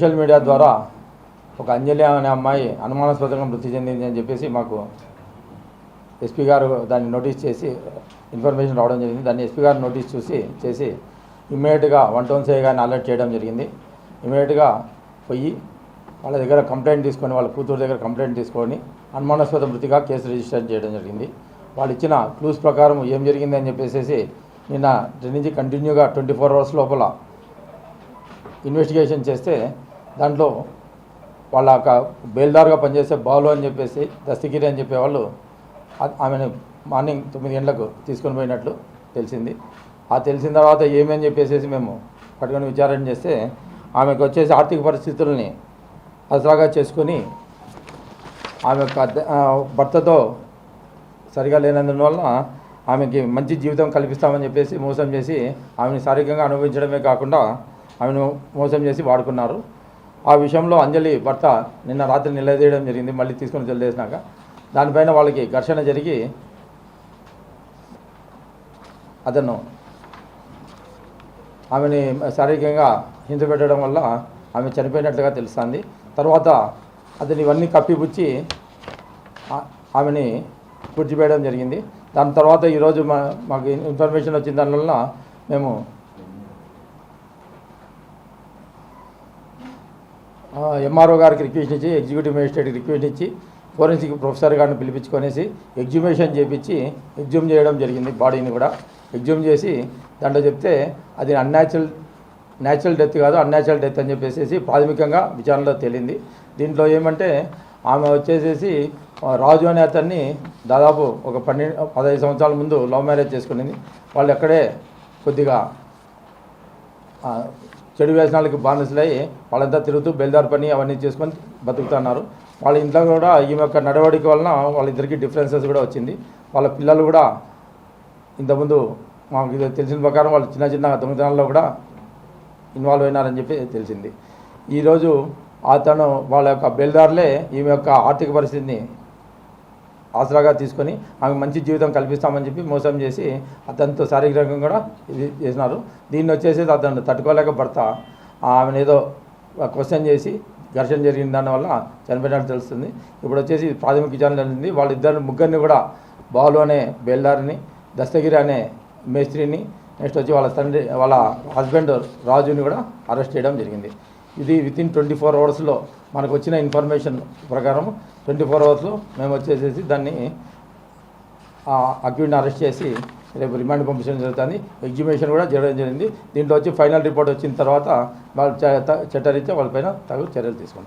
Social media ద్వారా ఒక అంజలి అనే అమ్మాయి అనుమానాస్పదంగా మృతి చెందింది అని చెప్పేసి మాకు ఎస్పీ గారు దాన్ని నోటీస్ చేసి ఇన్ఫర్మేషన్ రావడం జరిగింది. దాన్ని ఎస్పీ గారు నోటీస్ చూసి చేసి ఇమ్మీడియట్గా వన్ టౌన్ సే గారిని అలర్ట్ చేయడం జరిగింది. ఇమ్మీడియట్గా పోయి వాళ్ళ దగ్గర కంప్లైంట్ తీసుకొని వాళ్ళ కూతురు దగ్గర కంప్లైంట్ తీసుకొని అనుమానాస్పద మృతిగా కేసు రిజిస్టర్ చేయడం జరిగింది. వాళ్ళు ఇచ్చిన క్లూస్ ప్రకారం ఏం జరిగింది అని చెప్పేసి నిన్న దీని నుంచి కంటిన్యూగా ట్వంటీ ఫోర్ అవర్స్ లోపల ఇన్వెస్టిగేషన్ చేస్తే దాంట్లో వాళ్ళ యొక్క బేల్దార్గా పనిచేసే బాలు అని చెప్పేసి దస్తగిరి అని చెప్పేవాళ్ళు ఆమెను మార్నింగ్ తొమ్మిది గంటలకు తీసుకొని పోయినట్లు తెలిసింది. ఆ తెలిసిన తర్వాత ఏమని చెప్పేసి మేము పట్టుకొని విచారణ చేస్తే ఆమెకు వచ్చేసి ఆర్థిక పరిస్థితుల్ని అసలాగా చేసుకొని ఆమె యొక్క భర్తతో సరిగా లేనందువల్ల ఆమెకి మంచి జీవితం కల్పిస్తామని చెప్పేసి మోసం చేసి ఆమెను శారీరకంగా అనుభవించడమే కాకుండా ఆమెను మోసం చేసి వాడుకున్నారు. ఆ విషయంలో అంజలి భర్త నిన్న రాత్రి నిలదీయడం జరిగింది మళ్ళీ తీసుకొని తెలియజేసినాక దానిపైన వాళ్ళకి ఘర్షణ జరిగి అతను ఆమెని శారీరకంగా హింస పెట్టడం వల్ల ఆమె చనిపోయినట్లుగా తెలుస్తుంది. తర్వాత అతను ఇవన్నీ కప్పిపుచ్చి ఆమెని పూడ్చివేయడం జరిగింది. దాని తర్వాత ఈరోజు మా మాకు ఇన్ఫర్మేషన్ వచ్చిన దానివల్ల మేము ఎంఆర్ఓ గారికి రిక్వెస్ట్ ఇచ్చి ఎగ్జిక్యూటివ్ మేజిస్ట్రేట్కి రిక్వెస్ట్ ఇచ్చి ఫోరెన్సిక్ ప్రొఫెసర్ గారిని పిలిపించుకొనేసి ఎగ్జిమేషన్ చేపించి ఎగ్జ్యూమ్ చేయడం జరిగింది బాడీని కూడా. ఎగ్జ్యూమ్ చేసి దాంట్లో చెప్తే అది అన్యాచురల్ న్యాచురల్ డెత్ కాదు అన్యాచురల్ డెత్ అని చెప్పేసి ప్రాథమికంగా విచారణలో తేలింది. దీంట్లో ఏమంటే ఆమె వచ్చేసేసి రాజు అనే అతన్ని దాదాపు ఒక పన్నెండు పదహైదు సంవత్సరాల ముందు లవ్ మ్యారేజ్ చేసుకునింది. వాళ్ళు ఎక్కడే కొద్దిగా చెడు వ్యసనాలకి బానిసలై వాళ్ళంతా తిరుగుతూ బెల్దార్ పని అవన్నీ చేసుకొని బతుకుతున్నారు. వాళ్ళ ఇంట్లో కూడా ఈమె యొక్క నడవడిక వలన వాళ్ళిద్దరికి డిఫరెన్సెస్ కూడా వచ్చింది. వాళ్ళ పిల్లలు కూడా ఇంతకుముందు మాకు ఇది తెలిసిన ప్రకారం వాళ్ళు చిన్న చిన్న దొంగతనాల్లో కూడా ఇన్వాల్వ్ అయినారని చెప్పి తెలిసింది. ఈరోజు అతను వాళ్ళ యొక్క బెల్దార్లే ఈమె యొక్క ఆర్థిక పరిస్థితిని ఆసరాగా తీసుకొని ఆమె మంచి జీవితం కల్పిస్తామని చెప్పి మోసం చేసి అతనితో శారీరకంగా కూడా ఇది చేసినారు. దీన్ని వచ్చేసి అతను తట్టుకోలేక భర్త ఆమెను ఏదో క్వశ్చన్ చేసి ఘర్షణ జరిగిన దానివల్ల చనిపోయినట్టు తెలుస్తుంది. ఇప్పుడు వచ్చేసి ప్రాథమిక విచారణ జరిగింది. వాళ్ళిద్దరు ముగ్గురిని కూడా బాలు అనే బేల్దారిని దస్తగిరి అనే మేస్త్రిని నెక్స్ట్ వచ్చి వాళ్ళ తండ్రి వాళ్ళ హస్బెండ్ రాజుని కూడా అరెస్ట్ చేయడం జరిగింది. ఇది వితిన్ ట్వంటీ ఫోర్ అవర్స్లో మనకు వచ్చిన ఇన్ఫర్మేషన్ ప్రకారం ట్వంటీ ఫోర్ అవర్స్లో మేము వచ్చేసేసి దాన్ని అక్యూడ్ని అరెస్ట్ చేసి రేపు రిమాండ్ పంపించడం జరుగుతుంది. ఎగ్జిబిషన్ కూడా జరగడం జరిగింది. దీంట్లో వచ్చి ఫైనల్ రిపోర్ట్ వచ్చిన తర్వాత వాళ్ళు చ- చట్టరీత్యా వాళ్ళపైన తగు చర్యలు తీసుకుంటాం.